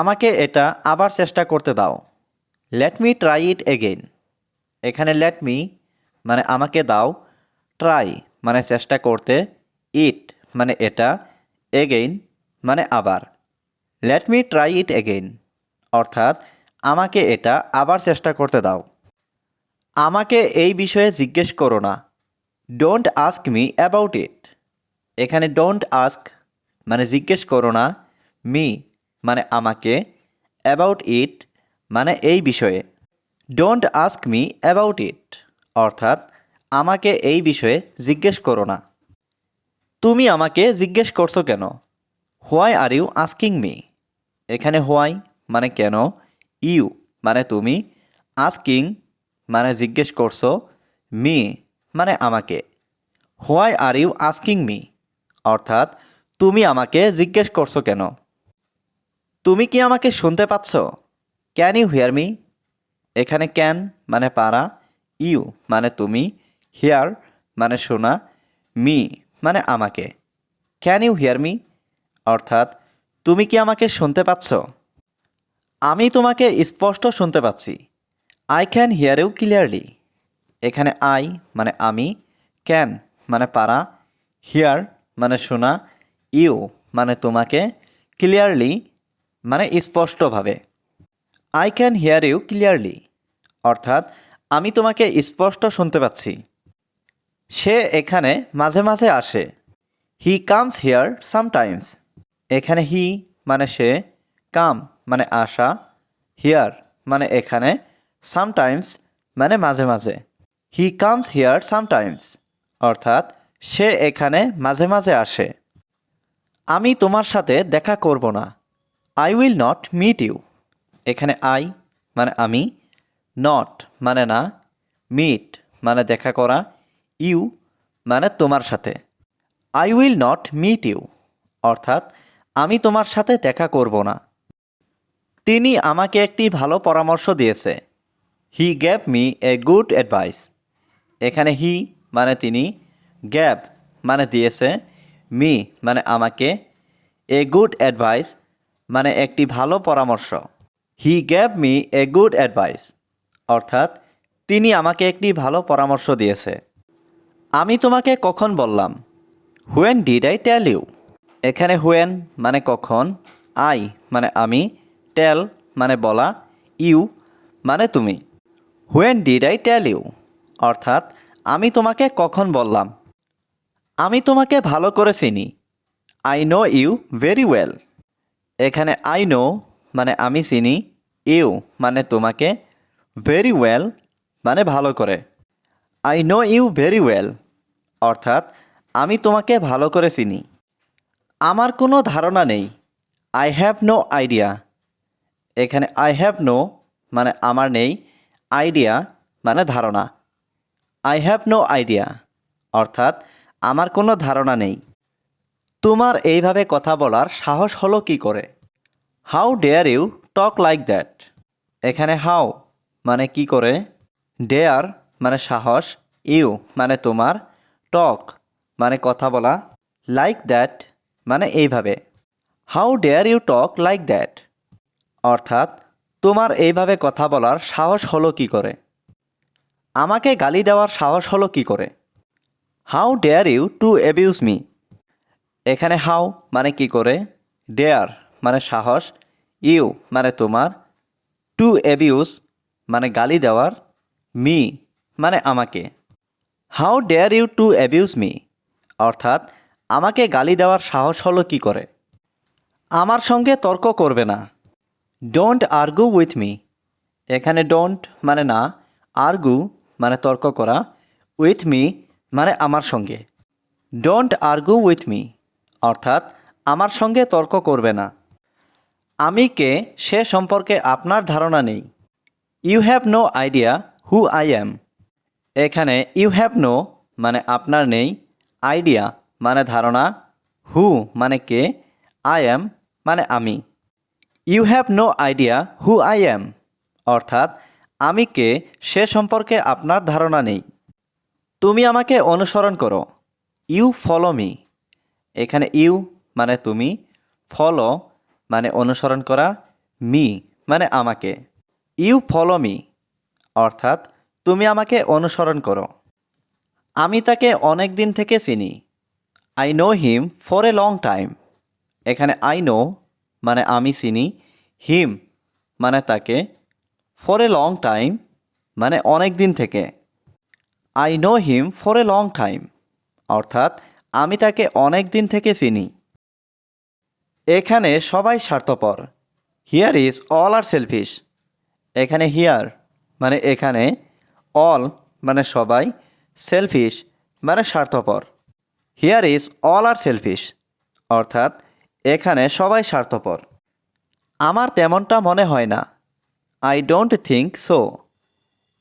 আমাকে এটা আবার চেষ্টা করতে দাও। Let me try it again এখানে লেট মি মানে আমাকে দাও। ট্রাই মানে চেষ্টা করতে। ইট মানে এটা। এগেইন মানে আবার। Let me try it again অর্থাৎ, আমাকে এটা আবার চেষ্টা করতে দাও। আমাকে এই বিষয়ে জিজ্ঞেস করো না। Don't ask me about it এখানে ডোন্ট আস্ক মানে জিজ্ঞেস করো না। মি মানে আমাকে অ্যাবাউট ইট মানে এই বিষয়ে। Don't ask me about it অর্থাৎ আমাকে এই বিষয়ে জিজ্ঞেস করো না। তুমি আমাকে জিজ্ঞেস করছ কেন? Why are you asking me এখানে হোয়াই মানে কেন? ইউ মানে তুমি আস্কিং মানে জিজ্ঞেস করছ মি মানে আমাকে। Why are you asking me অর্থাৎ তুমি আমাকে জিজ্ঞেস করছ কেন? তুমি কি আমাকে শুনতে পাচ্ছ? ক্যান ইউ হিয়ার মি এখানে ক্যান মানে পারা ইউ মানে তুমি হিয়ার মানে শোনা মি মানে আমাকে। ক্যান ইউ হিয়ার মি অর্থাৎ, তুমি কি আমাকে শুনতে পাচ্ছ? আমি তোমাকে স্পষ্ট শুনতে পাচ্ছি। I can hear you clearly এখানে আই মানে আমি ক্যান মানে পারা হিয়ার মানে শোনা ইউ মানে তোমাকে ক্লিয়ারলি মানে স্পষ্টভাবে। I can hear you clearly অর্থাৎ, আমি তোমাকে স্পষ্ট শুনতে পাচ্ছি। সে এখানে মাঝে মাঝে আসে। হি কামস হিয়ার সামটাইমস এখানে হি মানে সে কাম মানে আসা। হিয়ার মানে এখানে সামটাইমস মানে মাঝে মাঝে। হি কামস হিয়ার সামটাইমস অর্থাৎ, সে এখানে মাঝে মাঝে আসে। আমি তোমার সাথে দেখা করব না। I will not meet you এখানে আই মানে আমি নট মানে না মিট মানে দেখা করা ইউ মানে তোমার সাথে। I will not meet you অর্থাৎ আমি তোমার সাথে দেখা করব না। তিনি আমাকে একটি ভালো পরামর্শ দিয়েছে। He gave me a good advice এখানে হি মানে তিনি গ্যাপ মানে দিয়েছে মি মানে আমাকে এ গুড অ্যাডভাইস মানে একটি ভালো পরামর্শ। He gave me a good advice অর্থাৎ, তিনি আমাকে একটি ভালো পরামর্শ দিয়েছে। আমি তোমাকে কখন বললাম? When did I tell you এখানে হুয়েন মানে কখন আই মানে আমি টেল মানে বলা ইউ মানে তুমি। When did I tell you অর্থাৎ, আমি তোমাকে কখন বললাম? আমি তোমাকে ভালো করে চিনি। I know you very well এখানে আই নো মানে আমি চিনি ইউ মানে তোমাকে ভেরি ওয়েল মানে ভালো করে। I know you very well অর্থাৎ আমি তোমাকে ভালো করে চিনি। আমার কোনো ধারণা নেই। আই হ্যাভ নো আইডিয়া এখানে আই হ্যাভ নো মানে আমার নেই আইডিয়া মানে ধারণা। আই হ্যাভ নো আইডিয়া অর্থাৎ আমার কোনো ধারণা নেই। তোমার এইভাবে কথা বলার সাহস হলো কি করে? How dare you talk like that এখানে হাউ মানে কি করে? ডেয়ার মানে সাহস ইউ মানে তোমার টক মানে কথা বলা লাইক দ্যাট মানে এইভাবে। How dare you talk like that অর্থাৎ তোমার এইভাবে কথা বলার সাহস হলো কি করে? আমাকে গালি দেওয়ার সাহস হলো কি করে? How dare you to abuse me এখানে হাউ মানে কি করে? ডেয়ার মানে সাহস, ইউ মানে তোমার, টু অ্যাবিউজ মানে গালি দেওয়ার, মি মানে আমাকে। How dare you to abuse me? অর্থাৎ, আমাকে গালি দেওয়ার সাহস হলো কি করে? আমার সঙ্গে তর্ক করবে না। Don't argue with me. এখানে ডোন্ট মানে না, আর্গু মানে তর্ক করা, উইথ মি মানে আমার সঙ্গে। Don't argue with me. অর্থাৎ আমার সঙ্গে তর্ক করবে না। আমি কে, সে সম্পর্কে আপনার ধারণা নেই। You have no idea who I am এখানে ইউ হ্যাভ নো মানে আপনার নেই আইডিয়া মানে ধারণা হু মানে কে আই অ্যাম মানে আমি। You have no idea who I am অর্থাৎ আমি কে, সে সম্পর্কে আপনার ধারণা নেই। তুমি আমাকে অনুসরণ করো। ইউ ফলো মি এখানে ইউ মানে তুমি, ফলো মানে অনুসরণ করা, মি মানে আমাকে। ইউ ফলো মি, অর্থাৎ তুমি আমাকে অনুসরণ করো। আমি তাকে অনেক দিন থেকে চিনি। I know him for a long time. এখানে আই নো মানে আমি চিনি, হিম মানে তাকে, ফর এ লং টাইম মানে অনেক দিন থেকে। I know him for a long time, অর্থাৎ আমি তাকে অনেক দিন থেকে চিনি। এখানে সবাই স্বার্থপর। Here is all are selfish এখানে হিয়ার মানে এখানে অল মানে সবাই সেলফিশ মানে স্বার্থপর। Here is all are selfish অর্থাৎ, এখানে সবাই স্বার্থপর। আমার তেমনটা মনে হয় না। আই ডোন্ট থিঙ্ক সো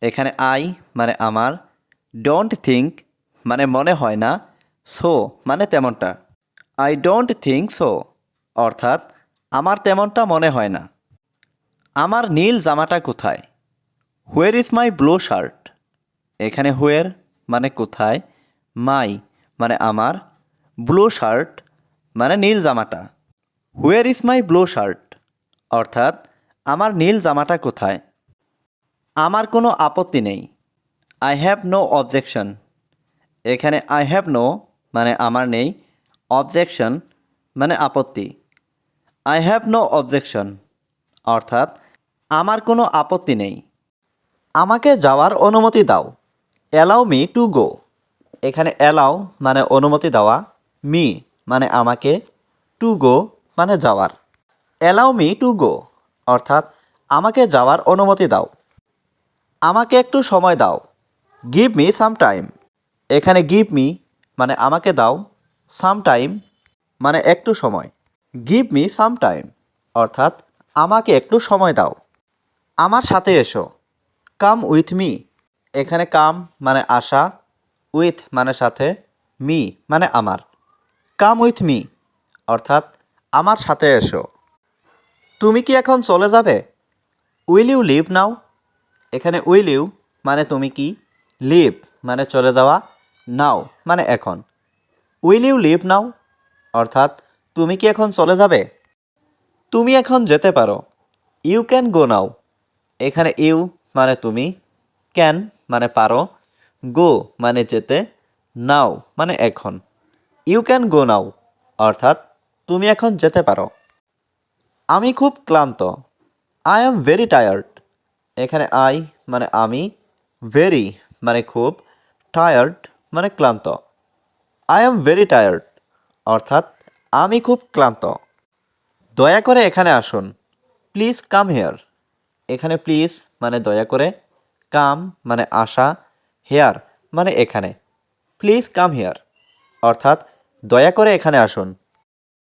এখানে আই মানে আমার ডোন্ট থিঙ্ক মানে মনে হয় না। সো মানে তেমনটা। আই ডোন্ট থিঙ্ক সো অর্থাৎ আমার তেমনটা মনে হয় না। আমার নীল জামাটা কোথায়? Where is my blue shirt এখানে হুয়ের মানে কোথায়? মাই মানে আমার। ব্লু শার্ট মানে নীল জামাটা। Where is my blue shirt অর্থাৎ আমার নীল জামাটা কোথায়? আমার কোনো আপত্তি নেই। আই হ্যাভ নো অবজেকশন এখানে আই হ্যাভ নো মানে আমার নেই অবজেকশন মানে আপত্তি। আই হ্যাভ নো অবজেকশন অর্থাৎ আমার কোনো আপত্তি নেই। আমাকে যাওয়ার অনুমতি দাও। অ্যালাউ মি টু গো এখানে অ্যালাউ মানে অনুমতি দেওয়া মি মানে আমাকে টু গো মানে যাওয়ার। অ্যালাউ মি টু গো অর্থাৎ আমাকে যাওয়ার অনুমতি দাও। আমাকে একটু সময় দাও। গিভ মি সাম টাইম এখানে গিভ মি মানে আমাকে দাও সাম টাইম মানে একটু সময়। গিভ মি সাম টাইম অর্থাৎ আমাকে একটু সময় দাও। আমার সাথে এসো। কাম উইথ মি এখানে কাম মানে আসা উইথ মানে সাথে মি মানে আমার। কাম উইথ মি অর্থাৎ আমার সাথে এসো। তুমি কি এখন চলে যাবে? উইল ইউ লিভ নাও এখানে উইল ইউ মানে তুমি কি? লিভ মানে চলে যাওয়া। নাও মানে এখন। Will you leave now? অর্থাৎ, তুমি কি এখন চলে যাবে? তুমি এখন যেতে পারো। You can go now. এখানে ইউ মানে তুমি, ক্যান মানে পারো, গো মানে যেতে, নাও মানে এখন। ইউ ক্যান গো নাও, অর্থাৎ, তুমি এখন যেতে পারো। আমি খুব ক্লান্ত। I am very tired. এখানে আই মানে আমি, ভেরি মানে খুব, টায়ার্ড। মানে ক্লান্ত। আই এম ভেরি টায়ার্ড অর্থাৎ আমি খুব ক্লান্ত। দয়া করে এখানে আসুন। প্লিজ কাম হেয়ার এখানে প্লিজ মানে দয়া করে কাম মানে আসা হেয়ার মানে এখানে। প্লিজ কাম হেয়ার অর্থাৎ দয়া করে এখানে আসুন।